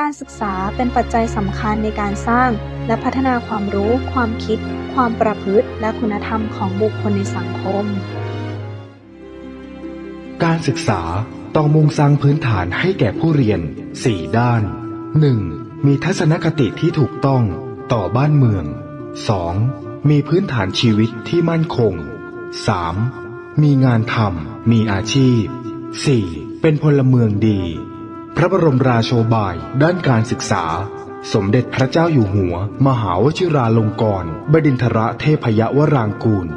การศึกษาเป็นปัจจัยสำคัญในการสร้าง และพัฒนาความรู้ ความคิด ความประพฤติ และคุณธรรมของบุคคลในสังคม การศึกษาต้องมุ่งสร้างพื้นฐานให้แก่ผู้เรียน 4 ด้าน 1. มีทัศนคติที่ถูกต้องต่อบ้านเมือง 2. มีพื้นฐานชีวิตที่มั่นคง 3. มีงานทำมีอาชีพ 4. เป็นพลเมืองดี พระบรมราโชบาย ด้านการศึกษา สมเด็จพระเจ้าอยู่หัว มหาวชิราลงกรณบดินทรเทพยวรางกูล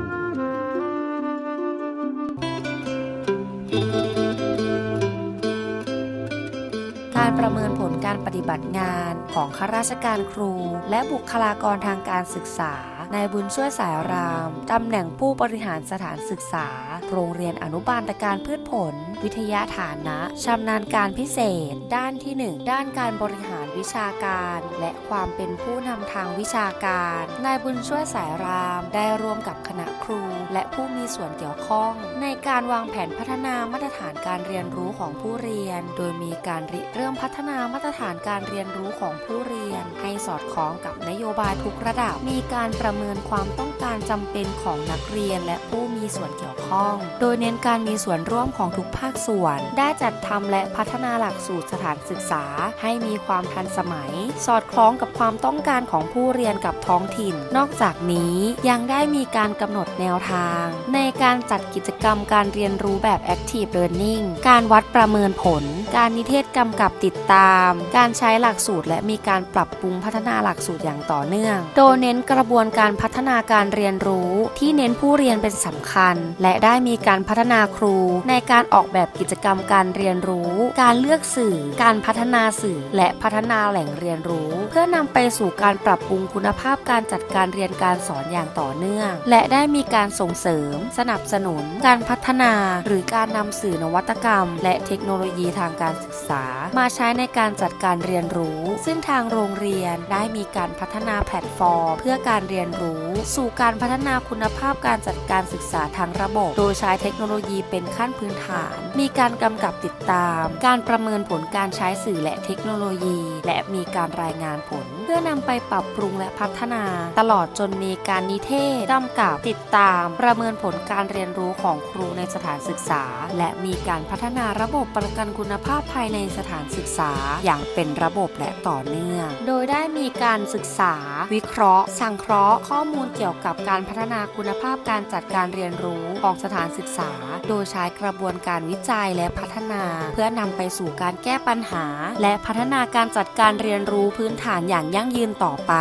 การประเมินผลการปฏิบัติงานของข้าราชการครู และบุคลากรทางการศึกษานายบุญช่วยสายรามตำแหน่งผู้บริหารสถานศึกษา โรงเรียนอนุบาลตการพืชผล วิทยาฐานะชำนาญการพิเศษ ด้านที่ 1 ด้านการบริหาร วิชาการ และความเป็นผู้นำทางวิชาการ นายบุญช่วยสายรามได้ร่วมกับคณะครู และผู้มีส่วนเกี่ยวข้อง ในการวางแผนพัฒนามาตรฐานการเรียนรู้ของผู้เรียน โดยมีการริเริ่มพัฒนามาตรฐานการเรียนรู้ของผู้เรียน ให้สอดคล้องกับนโยบายทุกระดับ มีการประเมินความต้องการจำเป็นของนักเรียน และผู้มีส่วนเกี่ยวข้อง โดยเน้นการมีส่วนร่วมของทุกภาคส่วน ได้จัดทำและพัฒนาหลักสูตรสถานศึกษา ให้มีความทันสมัย สอดคล้องกับความต้องการของผู้เรียนกับท้องถิ่น นอกจากนี้ยังได้มีการกำหนดแนวทาง ในการจัดกิจ กรรมการเรียนรู้แบบ Active Learning การวัดประเมินผล การนิเทศกำกับติดตาม การใช้หลักสูตร และมีการปรับปรุงพัฒนาหลักสูตรอย่างต่อเนื่อง โดยเน้นกระบวนการพัฒนาการเรียนรู้ ที่เน้นผู้เรียนเป็นสำคัญ และได้มีการพัฒนาครู ในการออกแบบกิจกรรมการเรียนรู้ การเลือกสื่อ การพัฒนาสื่อ และพัฒนาแหล่งเรียนรู้ เพื่อนำไปสู่การปรับปรุงคุณภาพการจัดการเรียนการสอนอย่างต่อเนื่อง และได้มีการส่งเสริม สนับสนุนการการพัฒนาหรือการนำสื่อนวัตกรรม และเทคโนโลยีทางการศึกษา มาใช้ในการจัดการเรียนรู้ ซึ่งทางโรงเรียนได้มีการพัฒนาแพลตฟอร์ม เพื่อการเรียนรู้ สู่การพัฒนาคุณภาพการจัดการศึกษาทางระบบ โดยใช้เทคโนโลยีเป็นขั้นพื้นฐาน มีการกำกับติดตาม การประเมินผลการใช้สื่อและเทคโนโลยี และมีการรายงานผล เพื่อนำไปปรับปรุงและพัฒนา ตลอดจนมีการนิเทศกำกับติดตาม ประเมินผลการเรียนรู้ของครูในสถานศึกษา และมีการพัฒนาระบบประกันคุณภาพ ภายในสถานศึกษาอย่างเป็นระบบและต่อเนื่อง โดยได้มีการศึกษา วิเคราะห์ สังเคราะห์ ข้อมูลเกี่ยวกับการพัฒนาคุณภาพการจัดการเรียนรู้ของสถานศึกษา โดยใช้กระบวนการวิจัยและพัฒนา เพื่อนำไปสู่การแก้ปัญหา และพัฒนาการจัดการเรียนรู้พื้นฐานอย่างยั่งยืนต่อไป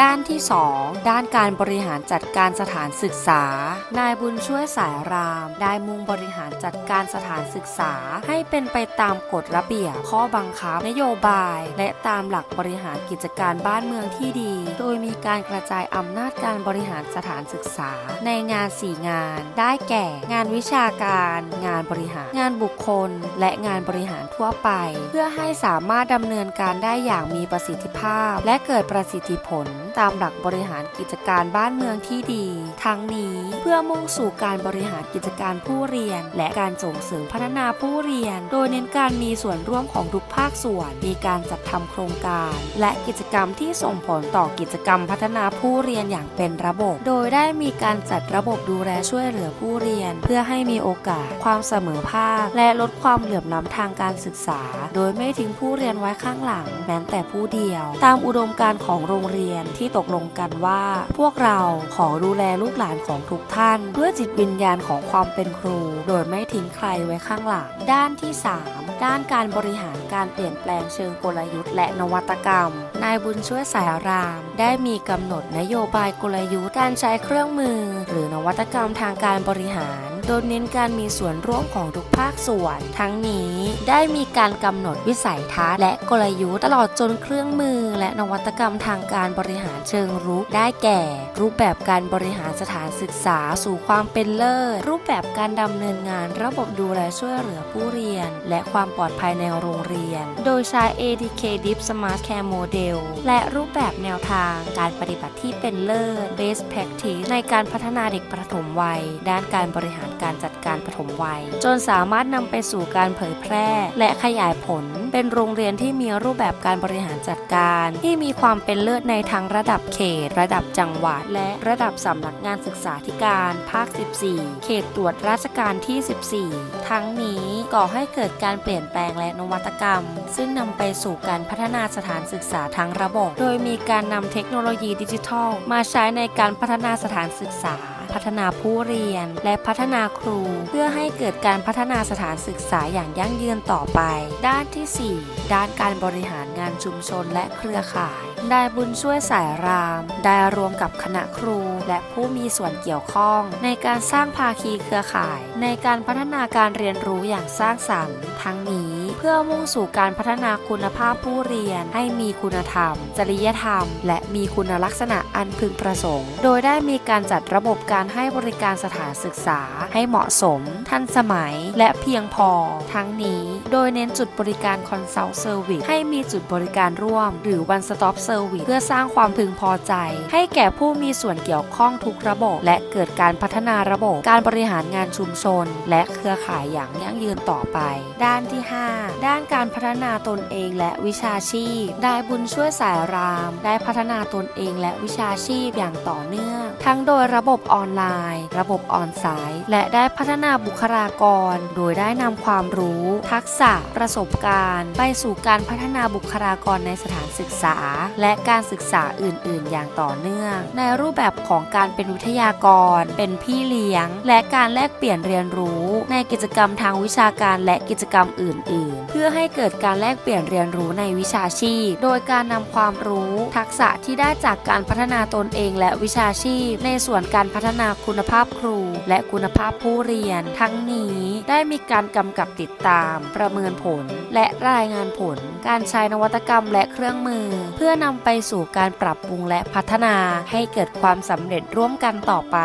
ด้านที่ 2 ด้านการบริหารจัดการสถานศึกษา นายบุญช่วยสายราม ได้มุ่งบริหารจัดการสถานศึกษาให้เป็นไปตามกฎฎระเบียบ ข้อบังคับ นโยบาย และตามหลักบริหารกิจการบ้านเมืองที่ดี โดยมีการกระจายอำนาจการบริหารสถานศึกษา ในงาน 4 งาน ได้แก่ งานวิชาการ งานบริหาร งานบุคคล และงานบริหารทั่วไป เพื่อให้สามารถดำเนินการได้อย่างมีประสิทธิภาพ และเกิดประสิทธิผลตามหลักบริหารกิจการบ้านเมืองที่ดี ทั้งนี้เพื่อมุ่งสู่การบริหารกิจการผู้เรียน และการส่งเสริมพัฒนาผู้เรียน โดยเน้นการมีส่วนร่วมของทุกภาคส่วน มีการจัดทำโครงการ และกิจกรรมที่ส่งผลต่อกิจกรรมพัฒนาผู้เรียนอย่างเป็นระบบ โดยได้มีการจัดระบบดูแลช่วยเหลือผู้เรียน เพื่อให้มีโอกาส ความเสมอภาค และลดความเหลื่อมล้ำทางการศึกษา โดยไม่ทิ้งผู้เรียนไว้ข้างหลังแม้แต่ผู้เดียว ตามอุดมการณ์ของโรงเรียนที่ตกลงกันว่า พวกเราขอดูแลลูกหลานของทุกท่าน ด้วยจิตวิญญาณของความเป็นครู โดยไม่ทิ้งใครไว้ข้างหลัง ด้านที่ 3 ด้านการบริหารการเปลี่ยนแปลงเชิงกลยุทธ์และนวัตกรรม นายบุญช่วยสายราม ได้มีกำหนดนโยบายกลยุทธ์การใช้เครื่องมือ หรือนวัตกรรมทางการบริหาร โดยเน้นการมีส่วนร่วมของทุกภาคส่วน ทั้งนี้ได้มีการกำหนดวิสัยทัศน์และกลยุทธ์ตลอดจนเครื่องมือ และนวัตกรรมทางการบริหารเชิงรุกได้แก่ รูปแบบการบริหารสถานศึกษาสู่ความเป็นเลิศรูปแบบการดำเนินงานระบบดูแลช่วยเหลือผู้เรียน และความปลอดภัยในโรงเรียน โดยใช้ ATK Deep Smart Care Model และรูปแบบแนวทางการปฏิบัติที่เป็นเลิศ Best Practice ในการพัฒนาเด็กประถมวัย ด้านการบริหารการจัดการปฐมวัย จนสามารถนำไปสู่การเผยแพร่ และขยายผล เป็นโรงเรียนที่มีรูปแบบการบริหารจัดการ ที่มีความเป็นเลิศในทั้งระดับเขต ระดับจังหวัด และระดับสำนักงานศึกษาธิการภาค 14 เขตตรวจราชการที่ 14 ทั้งนี้ก่อให้เกิดการเปลี่ยนแปลงและนวัตกรรม ซึ่งนำไปสู่การพัฒนาสถานศึกษาทั้งระบบ โดยมีการนำเทคโนโลยีดิจิทัล มาใช้ในการพัฒนาสถานศึกษา พัฒนาผู้เรียน และพัฒนาครู เพื่อให้เกิดการพัฒนาสถานศึกษาอย่างยั่งยืนต่อไป ด้านที่ 4 ด้านการบริหารงานชุมชนและเครือข่ายได้บุญช่วยสายราม ได้รวมกับคณะครูและผู้มีส่วนเกี่ยวข้อง ในการสร้างภาคีเครือข่าย ในการพัฒนาการเรียนรู้อย่างสร้างสรรค์ทั้งนี้ เพื่อมุ่งสู่การพัฒนาคุณภาพผู้เรียน ให้มีคุณธรรม จริยธรรม และมีคุณลักษณะอันพึงประสงค์ โดยได้มีการจัดระบบการให้บริการสถานศึกษา ให้เหมาะสม ทันสมัย และเพียงพอ ทั้งนี้ โดยเน้นจุดบริการ Consult Service ให้มีจุดบริการร่วม หรือ One Stop Service เพื่อสร้างความพึงพอใจ ให้แก่ผู้มีส่วนเกี่ยวข้องทุกระบบ และเกิดการพัฒนาระบบ การบริหารงานชุมชน และเครือข่ายอย่างยั่งยืนต่อไป ด้านที่ 5ด้านการพัฒนาตนเองและวิชาชีพ ได้บุญช่วยสายราม ได้พัฒนาตนเองและวิชาชีพอย่างต่อเนื่อง ทั้งโดยระบบออนไลน์ ระบบออนไซต์และได้พัฒนาบุคลากร โดยได้นำความรู้ ทักษะ ประสบการณ์ ไปสู่การพัฒนาบุคลากรในสถานศึกษา และการศึกษาอื่น ๆ อย่างต่อเนื่อง ในรูปแบบของการเป็นวิทยากร เป็นพี่เลี้ยง และการแลกเปลี่ยนเรียนรู้ ในกิจกรรมทางวิชาการและกิจกรรมอื่น ๆ เพื่อให้เกิดการแลกเปลี่ยนเรียนรู้ในวิชาชีพ โดยการนำความรู้ ทักษะที่ได้จากการพัฒนาตนเองและวิชาชีพพ ในส่วนการพัฒนาคุณภาพครู และคุณภาพผู้เรียน ทั้งนี้ได้มีการกำกับติดตาม ประเมินผล และรายงานผล การใช้นวัตกรรมและเครื่องมือ เพื่อนำไปสู่การปรับปรุงและพัฒนาให้เกิดความสำเร็จร่วมกันต่อไป